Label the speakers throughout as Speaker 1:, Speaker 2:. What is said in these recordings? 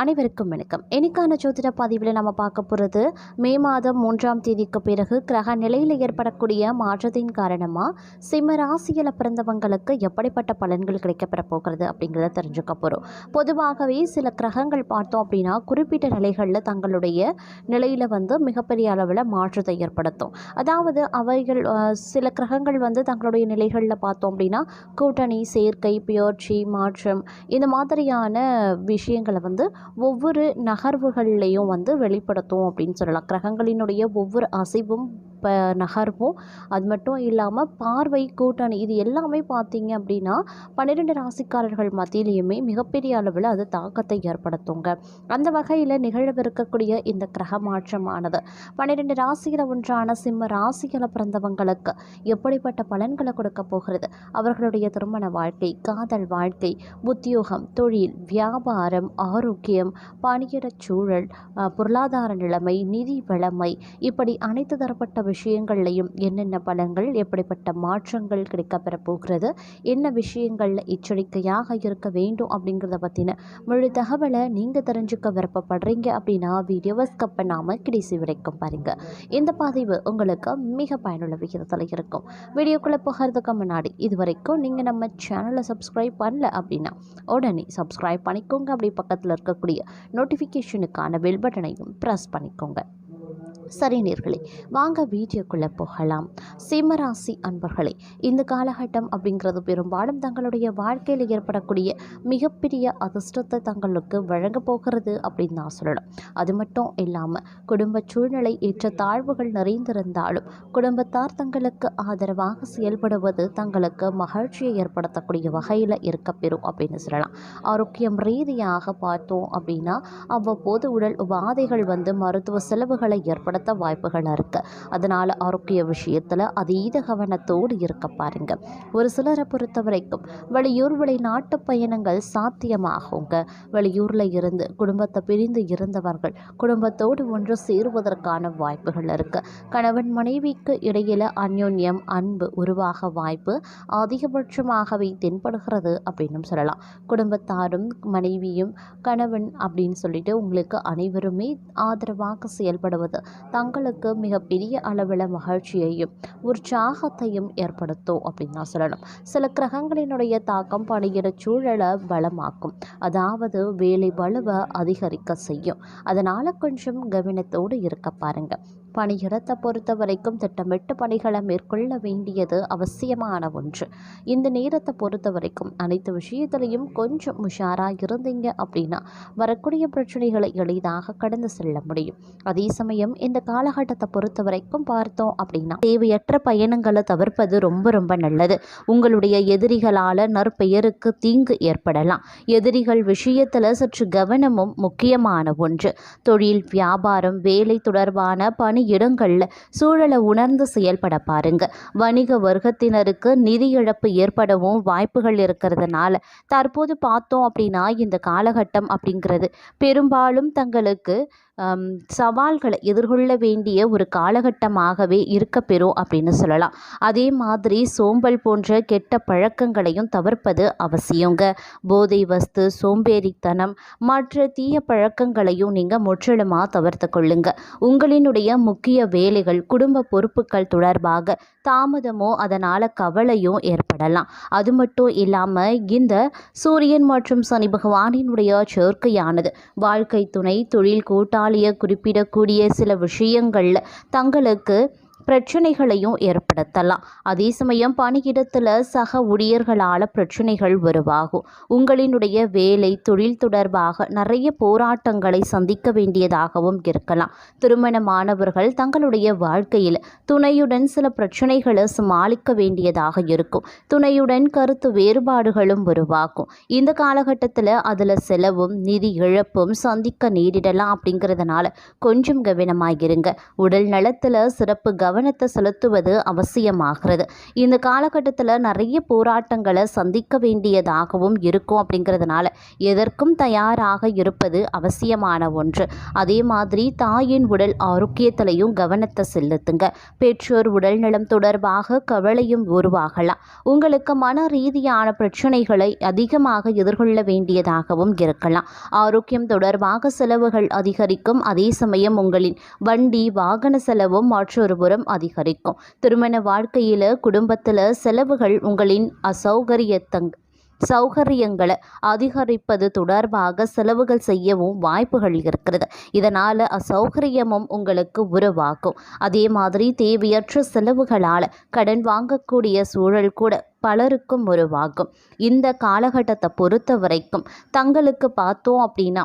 Speaker 1: அனைவருக்கும் வணக்கம். எனக்கான ஜோதிட பதிவில் நம்ம பார்க்க போகிறது மே மாதம் மூன்றாம் தேதிக்கு பிறகு கிரக நிலையில் ஏற்படக்கூடிய மாற்றத்தின் காரணமாக சிம்ம ராசியில் பிறந்தவங்களுக்கு எப்படிப்பட்ட பலன்கள் கிடைக்கப்பெற போகிறது அப்படிங்கிறத தெரிஞ்சுக்க போகிறோம் பொதுவாகவே சில கிரகங்கள் பார்த்தோம் அப்படின்னா குறிப்பிட்ட நிலைகளில் தங்களுடைய நிலையில் வந்து மிகப்பெரிய அளவில் மாற்றத்தை ஏற்படுத்தும். அதாவது அவைகள் சில கிரகங்கள் வந்து தங்களுடைய நிலைகளில் பார்த்தோம் அப்படின்னா கூட்டணி சேர்க்கை பியர்ச்சி மாற்றம் இந்த மாதிரியான விஷயங்களை வந்து ஒவ்வொரு நகர்வுகள்லையும் வந்து வெளிப்படுத்தும் அப்படின்னு சொல்லலாம். கிரகங்களினுடைய ஒவ்வொரு அசைவும் ப நகர்வோம். அது மட்டும் இல்லாமல் பார்வை கூட்டணி இது எல்லாமே பார்த்தீங்க அப்படின்னா பன்னிரெண்டு ராசிக்காரர்கள் மத்தியிலையுமே மிகப்பெரிய அளவில் அது தாக்கத்தை ஏற்படுத்துங்க. அந்த வகையில் நிகழவிருக்கக்கூடிய இந்த கிரக மாற்றமானது பன்னிரெண்டு ராசியில் ஒன்றான சிம்ம ராசியில் பிறந்தவங்களுக்கு எப்படிப்பட்ட பலன்களை கொடுக்க போகிறது? அவர்களுடைய திருமண வாழ்க்கை காதல் வாழ்க்கை உத்தியோகம் தொழில் வியாபாரம் ஆரோக்கியம் பணியிடச் சூழல் பொருளாதார நிலைமை நிதி வளமை இப்படி அனைத்து தரப்பட்ட விஷயங்கள்லையும் என்னென்ன பலன்கள் எப்படிப்பட்ட மாற்றங்கள் கிடைக்கப்பெற போகிறது என்ன விஷயங்களில் எச்சரிக்கையாக இருக்க வேண்டும் அப்படிங்கிறத பற்றின முழு தகவலை நீங்கள் தெரிஞ்சுக்க விருப்பப்படுறீங்க அப்படின்னா வீடியோவை ஸ்கப் பண்ணாமல் கடைசி வரைக்கும் பாருங்கள் இந்த பதிவு உங்களுக்கு மிக பயனுள்ள விகிதத்தில் இருக்கும். வீடியோக்குள்ளே போகிறதுக்கு முன்னாடி இது வரைக்கும் நீங்கள் நம்ம சேனலை சப்ஸ்கிரைப் பண்ணல அப்படின்னா உடனே சப்ஸ்கிரைப் பண்ணிக்கோங்க. அப்படி பக்கத்தில் இருக்கக்கூடிய நோட்டிஃபிகேஷனுக்கான பெல் பட்டனையும் ப்ரெஸ் பண்ணிக்கோங்க. சரி நேர்களே வாங்க வீடியோக்குள்ளே போகலாம். சிம்மராசி அன்பர்களே இந்த காலகட்டம் அப்படிங்கிறது பெரும்பாலும் தங்களுடைய வாழ்க்கையில் ஏற்படக்கூடிய மிகப்பெரிய அதிர்ஷ்டத்தை தங்களுக்கு வழங்க போகிறது அப்படின்னு நான் சொல்லணும். அது மட்டும் இல்லாமல் குடும்ப சூழ்நிலை ஏற்ற தாழ்வுகள் நிறைந்திருந்தாலும் குடும்பத்தார் தங்களுக்கு ஆதரவாக செயல்படுவது தங்களுக்கு மகிழ்ச்சியை ஏற்படுத்தக்கூடிய வகையில் இருக்கப்பெறும் அப்படின்னு சொல்லலாம். ஆரோக்கியம் ரீதியாக பார்த்தோம் அப்படின்னா அவ்வப்போது உடல் உபாதைகள் வந்து மருத்துவ செலவுகளை ஏற்படுத்த வாய்ப்புகள் இருக்கு. அதனால் ஆரோக்கிய விஷயத்தில் அதீத கவனத்தோடு இருக்க பாருங்க. ஒரு சிலரை பொறுத்த வரைக்கும் வெளியூர் வெளிநாட்டு பயணங்கள் சாத்தியமாகுங்க. வெளியூரில் இருந்து குடும்பத்தை பிரிந்து இருந்தவர்கள் குடும்பத்தோடு ஒன்று சேருவதற்கான வாய்ப்புகள் இருக்கு. கணவன் மனைவிக்கு இடையில் அந்யோன்யம் அன்பு உருவாக வாய்ப்பு அதிகபட்சமாகவே தென்படுகிறது அப்படின்னு சொல்லலாம். குடும்பத்தாரும் மனைவியும் கணவன் அப்படின்னு சொல்லிட்டு உங்களுக்கு அனைவருமே ஆதரவாக செயல்படுவது தங்களுக்கு மிகப்பெரிய அளவில் மகிழ்ச்சியையும் உற்சாகத்தையும் ஏற்படுத்தும் அப்படின்னு தான் சொல்லணும். சில கிரகங்களினுடைய தாக்கம் பணியிட சூழலை பலமாக்கும் அதாவது வேலை வலுவை அதிகரிக்க செய்யும். அதனால் கொஞ்சம் கவனத்தோடு இருக்க பாருங்கள் பணியிடத்தை பொறுத்த வரைக்கும் திட்டமிட்டு பணிகளை மேற்கொள்ள வேண்டியது அவசியமான ஒன்று. இந்த நேரத்தை பொறுத்த வரைக்கும் அனைத்து விஷயத்திலையும் கொஞ்சம் உஷாராக இருந்தீங்க அப்படின்னா வரக்கூடிய பிரச்சனைகளை எளிதாக கடந்து செல்ல முடியும். அதே சமயம் இந்த காலகட்டத்தை பொறுத்த வரைக்கும் பார்த்தோம் அப்படின்னா தேவையற்ற பயணங்களை தவிர்ப்பது ரொம்ப ரொம்ப நல்லது. உங்களுடைய எதிரிகளால் நற்பெயருக்கு தீங்கு ஏற்படலாம். எதிரிகள் விஷயத்தில் சற்று கவனமும் முக்கியமான ஒன்று. தொழில் வியாபாரம் வேலை தொடர்பான பணி இடங்களில் சூழலை உணர்ந்து செயல்பட பாருங்க. வணிக வர்க்கத்தினருக்கு நிதி இழப்பு ஏற்படவும் வாய்ப்புகள் இருக்கிறதுனால தற்போது பார்த்தோம் அப்படின்னா இந்த காலகட்டம் அப்படிங்கிறது பெரும்பாலும் தங்களுக்கு சவால்களை எதிர்கொள்ள வேண்டிய ஒரு காலகட்டமாகவே இருக்கப்பெறும் அப்படின்னு சொல்லலாம். அதே மாதிரி சோம்பல் போன்ற கெட்ட பழக்கங்களையும் தவிர்ப்பது அவசியங்க. போதை வஸ்து சோம்பேறித்தனம் மற்ற தீய பழக்கங்களையும் நீங்கள் முற்றிலுமாக தவிர்த்து கொள்ளுங்க. உங்களினுடைய முக்கிய வேலைகள் குடும்ப பொறுப்புகள் தொடர்பாக தாமதமோ அதனால் கவலையும் ஏற்படலாம். அது மட்டும் இல்லாமல் இந்த சூரியன் மற்றும் சனி பகவானினுடைய சேர்க்கையானது வாழ்க்கை துணை தொழில் கூட்டாளியை குறிப்பிடக்கூடிய சில விஷயங்கள் தங்களுக்கு பிரச்சனைகளையும் ஏற்படுத்தலாம். அதே சமயம் பணியிடத்தில் சக ஊழியர்களால் பிரச்சனைகள் உருவாகும். உங்களினுடைய வேலை தொழில் தொடர்பாக நிறைய போராட்டங்களை சந்திக்க வேண்டியதாகவும் இருக்கலாம். திருமணமானவர்கள் தங்களுடைய வாழ்க்கையில் துணையுடன் சில பிரச்சனைகளை சமாளிக்க வேண்டியதாக இருக்கும். துணையுடன் கருத்து வேறுபாடுகளும் உருவாகும். இந்த காலகட்டத்தில் அதில் செலவும் நிதி இழப்பும் சந்திக்க நேரிடலாம் அப்படிங்கிறதுனால கொஞ்சம் கவனமாகிருங்க உடல் நலத்தில் சிறப்பு கவனம் கவனத்தை செலுத்துவது அவசியமாகிறது. இந்த காலகட்டத்தில் நிறைய போராட்டங்களை சந்திக்க வேண்டியதாகவும் இருக்கும் அப்படிங்கிறதுனால எதற்கும் தயாராக இருப்பது அவசியமான ஒன்று. அதே மாதிரி தாயின் உடல் ஆரோக்கியத்திலையும் கவனத்தை செலுத்துங்க. பெற்றோர் உடல்நலம் தொடர்பாக கவலையும் உருவாகலாம். உங்களுக்கு மன ரீதியான பிரச்சனைகளை அதிகமாக எதிர்கொள்ள வேண்டியதாகவும் இருக்கலாம். ஆரோக்கியம் தொடர்பாக செலவுகள் அதிகரிக்கும். அதே சமயம் உங்களின் வண்டி வாகன செலவும் மற்றொரு புறம் அதிகரிக்கும். திருமண வாழ்க்கையில் குடும்பத்தில் செலவுகள் உங்களின் அசௌகரியத்தங் சௌகரியங்களை அதிகரிப்பது தொடர்பாக செலவுகள் செய்யவும் வாய்ப்புகள் இருக்கிறது. இதனால் அசௌகரியமும் உங்களுக்கு உருவாகும். அதே மாதிரி தேவையற்ற செலவுகளால் கடன் வாங்கக்கூடிய சூழல் கூட பலருக்கும் உருவாகும். இந்த காலகட்டத்தை பொறுத்த வரைக்கும் தங்களுக்கு பார்த்தோம் அப்படின்னா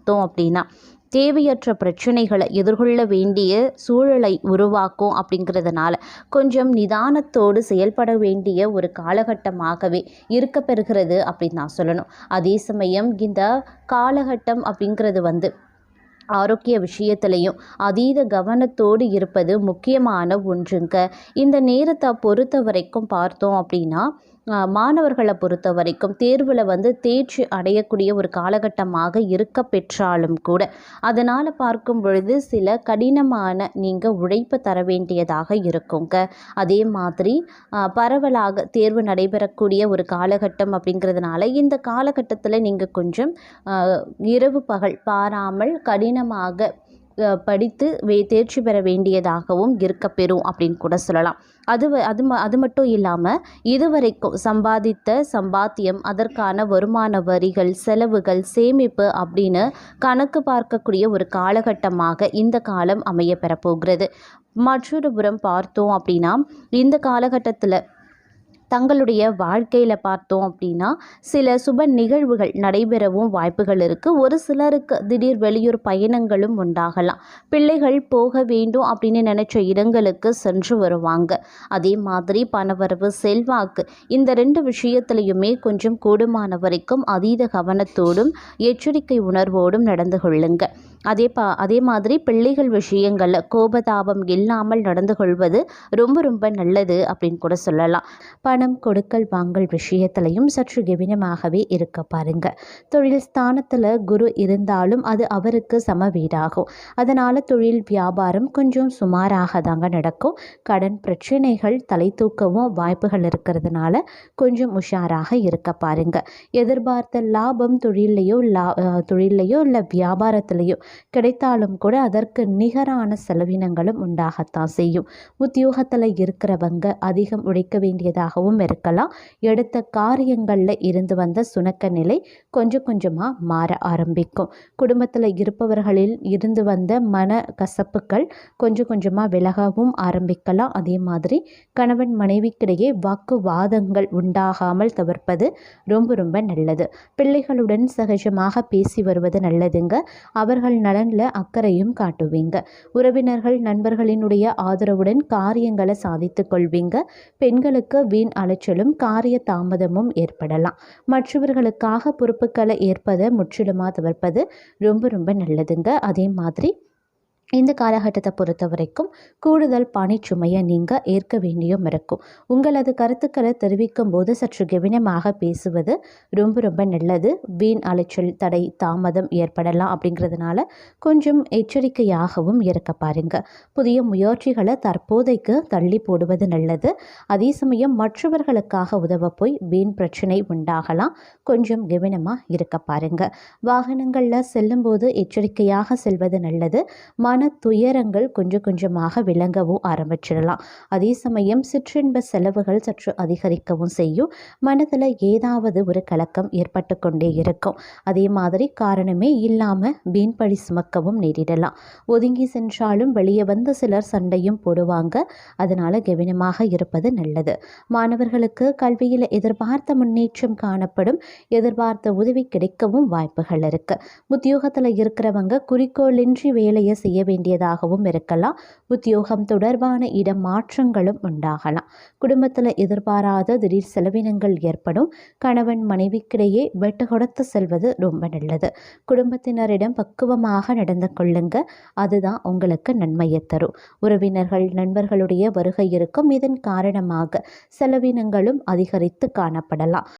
Speaker 1: பார்த்தோம் அப்படின்னா தேவையற்ற பிரச்சனைகளை எதிர்கொள்ள வேண்டிய சூழலை உருவாக்கும் அப்படிங்கிறதுனால கொஞ்சம் நிதானத்தோடு செயல்பட வேண்டிய ஒரு காலகட்டமாகவே இருக்க பெறுகிறது அப்படின்னு நான் சொல்லணும். அதே சமயம் இந்த காலகட்டம் அப்படிங்கிறது வந்து ஆரோக்கிய விஷயத்திலையும் அதீத கவனத்தோடு இருப்பது முக்கியமான ஒன்றுங்க. இந்த நேரத்தை பொறுத்த வரைக்கும் பார்த்தோம் அப்படின்னா மாணவர்களை பொறுத்த வரைக்கும் தேர்வில் வந்து தேர்ச்சி அடையக்கூடிய ஒரு காலகட்டமாக இருக்க பெற்றாலும் கூட அதனால் பார்க்கும் பொழுது சில கடினமான நீங்கள் உழைப்பு தர வேண்டியதாக இருக்குங்க. அதே மாதிரி பரவலாக தேர்வு நடைபெறக்கூடிய ஒரு காலகட்டம் அப்படிங்கிறதுனால இந்த காலகட்டத்தில் நீங்கள் கொஞ்சம் இரவு பகல் பாராமல் கடினமாக படித்து வே தேர்ச்சி பெற வேண்டியதாகவும் இருக்கப்பெறும் அப்படின்னு கூட சொல்லலாம். அது அது ம அது மட்டும் இல்லாமல் இதுவரைக்கும் சம்பாதித்த சம்பாத்தியம் அதற்கான வருமான வரிகள் செலவுகள் சேமிப்பு அப்படின்னு கணக்கு பார்க்கக்கூடிய ஒரு காலகட்டமாக இந்த காலம் அமைய பெறப்போகிறது. மற்றொரு புறம் பார்த்தோம் அப்படின்னா இந்த காலகட்டத்தில் தங்களுடைய வாழ்க்கையில் பார்த்தோம் அப்படின்னா சில சுப நிகழ்வுகள் நடைபெறவும் வாய்ப்புகள் இருக்குது ஒரு சிலருக்கு திடீர் வெளியூர் பயணங்களும் உண்டாகலாம். பிள்ளைகள் போக வேண்டும் அப்படின்னு நினச்ச இடங்களுக்கு சென்று வருவாங்க. அதே மாதிரி பணவரவு செல்வாக்கு இந்த ரெண்டு விஷயத்துலையுமே கொஞ்சம் கூடுமான வரைக்கும் அதீத கவனத்தோடும் எச்சரிக்கை உணர்வோடும் நடந்து கொள்ளுங்கள் அதே பா அதே மாதிரி பிள்ளைகள் விஷயங்களில் கோபதாபம் இல்லாமல் நடந்து கொள்வது ரொம்ப ரொம்ப நல்லது அப்படின்னு கூட சொல்லலாம். பணம் கொடுக்கல் வாங்கல் விஷயத்திலையும் சற்று கவனமாகவே இருக்க பாருங்க. தொழில் ஸ்தானத்தில் குரு இருந்தாலும் அது அவருக்கு சம வீடாகும். அதனால் தொழில் வியாபாரம் கொஞ்சம் சுமாராக தாங்க நடக்கும். கடன் பிரச்சனைகள் தலை தூக்கவும் வாய்ப்புகள் இருக்கிறதுனால கொஞ்சம் உஷாராக இருக்க பாருங்க. எதிர்பார்த்த லாபம் தொழிலையோ லா தொழிலையோ இல்லை வியாபாரத்திலையோ கிடைத்தாலும் கூட அதற்கு நிகரான செலவினங்களும் உண்டாகத்தான் செய்யும். உத்தியோகத்தில் இருக்கிறவங்க அதிகம் உழைக்க வேண்டியதாகவும் இருக்கலாம். எடுத்த காரியங்களில் இருந்து வந்த சுணக்க நிலை கொஞ்சம் கொஞ்சமாக மாற ஆரம்பிக்கும். குடும்பத்தில் இருப்பவர்களில் இருந்து வந்த மன கசப்புகள் கொஞ்சம் கொஞ்சமாக விலகவும் ஆரம்பிக்கலாம். அதே மாதிரி கணவன் மனைவிக்கிடையே வாக்குவாதங்கள் உண்டாகாமல் தவிர்ப்பது ரொம்ப ரொம்ப நல்லது. பிள்ளைகளுடன் சகஜமாக பேசி வருவது நல்லதுங்க. அவர்கள் நலனில் அக்கறையும் காட்டுவீங்க. உறவினர்கள் நண்பர்களினுடைய ஆதரவுடன் காரியங்களை சாதித்து கொள்வீங்க. பெண்களுக்கு வீண் அலைச்சலும் காரிய தாமதமும் ஏற்படலாம். மற்றவர்களுக்காக பொறுப்புகளை ஏற்பதை முற்றிலுமாக தவிர்ப்பது ரொம்ப ரொம்ப நல்லதுங்க. அதே மாதிரி இந்த காலகட்டத்தை பொறுத்த வரைக்கும் கூடுதல் பணிச்சுமையை நீங்கள் ஏற்க வேண்டியும் இருக்கும். உங்களது கருத்துக்களை தெரிவிக்கும் போது சற்று கவனமாக பேசுவது ரொம்ப ரொம்ப நல்லது. வீண் அலைச்சல் தடை தாமதம் ஏற்படலாம் அப்படிங்கிறதுனால கொஞ்சம் எச்சரிக்கையாகவும் இருக்க பாருங்க. புதிய முயற்சிகளை தற்போதைக்கு தள்ளி போடுவது நல்லது. அதே சமயம் மற்றவர்களுக்காக உதவ போய் வீண் பிரச்சனை உண்டாகலாம். கொஞ்சம் கவனமாக இருக்க பாருங்க. வாகனங்களில் செல்லும்போது எச்சரிக்கையாக செல்வது நல்லது. மன மன துயரங்கள் கொஞ்சம் கொஞ்சமாக விளங்கவும் ஆரம்பிச்சிடலாம். அதே சமயம் சிற்றின்ப செலவுகள் சற்று அதிகரிக்கவும் செய்யும். மனதில் ஏதாவது ஒரு கலக்கம் ஏற்பட்டு கொண்டே இருக்கும். அதே மாதிரி காரணமே இல்லாமல் வீண்பழி சுமக்கவும் நேரிடலாம். ஒதுங்கி சென்றாலும் வெளியே வந்த சிலர் சண்டையும் போடுவாங்க. அதனால் கவனமாக இருப்பது நல்லது. மாணவர்களுக்கு கல்வியில் எதிர்பார்த்த முன்னேற்றம் காணப்படும். எதிர்பார்த்த உதவி கிடைக்கவும் வாய்ப்புகள் இருக்கு. உத்தியோகத்தில் இருக்கிறவங்க குறிக்கோளின்றி வேலையை செய்ய வேண்டியதாகவும் இருக்கலாம். உத்தியோகம் தொடர்பான இடம் மாற்றங்களும் உண்டாகலாம். குடும்பத்தில் எதிர்பாராத திடீர் செலவினங்கள் ஏற்படும். கணவன் மனைவிக்கிடையே வெட்டு கொடுத்து செல்வது ரொம்ப நல்லது. குடும்பத்தினரிடம் பக்குவமாக நடந்து கொள்ளுங்க. அதுதான் உங்களுக்கு நன்மையை தரும். உறவினர்கள் நண்பர்களுடைய வருகை இருக்கும். இதன் காரணமாக செலவினங்களும் அதிகரித்து காணப்படலாம்.